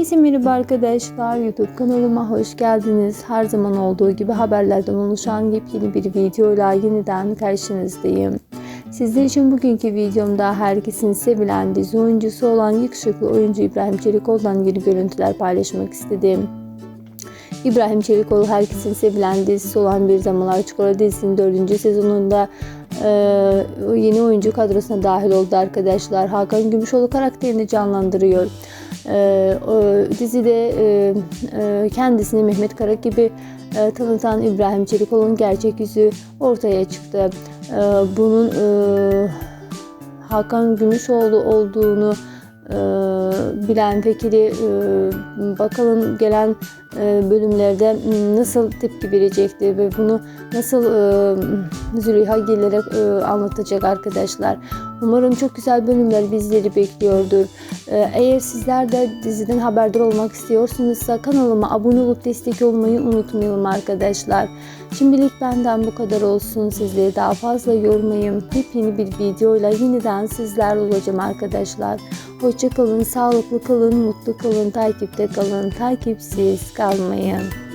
Herkese merhaba arkadaşlar. YouTube kanalıma hoş geldiniz. Her zaman olduğu gibi haberlerden oluşan yepyeni bir videoyla yeniden karşınızdayım. Sizler için bugünkü videomda herkesin sevilen dizi oyuncusu olan yakışıklı oyuncu İbrahim Çelikoğlu'dan yeni görüntüler paylaşmak istedim. İbrahim Çelikoğlu herkesin sevilen dizisi olan Bir Zamanlar Çikolata dizisinin 4. sezonunda e, yeni oyuncu kadrosuna dahil oldu arkadaşlar. Hakan Gümüşoğlu karakterini canlandırıyor. E, o dizide e, e, kendisini Mehmet Kara gibi e, tanıtan İbrahim Çelikoğlu'nun gerçek yüzü ortaya çıktı. E, bunun Hakan Gümüşoğlu olduğunu bilen Fekiri bakalım gelen bölümlerde nasıl tepki verecekti ve bunu nasıl Züleyha gelerek e, anlatacak arkadaşlar. Umarım çok güzel bölümler bizleri bekliyordur. E, eğer sizler de diziden haberdar olmak istiyorsanızsa kanalıma abone olup destek olmayı unutmayalım arkadaşlar. Şimdilik benden bu kadar olsun. Sizleri daha fazla yormayayım. Yepyeni bir videoyla yeniden sizlerle olacağım arkadaşlar. Hoşça kalın, sağlıklı kalın, mutlu kalın, takipte kalın, takipsiz kalmayın.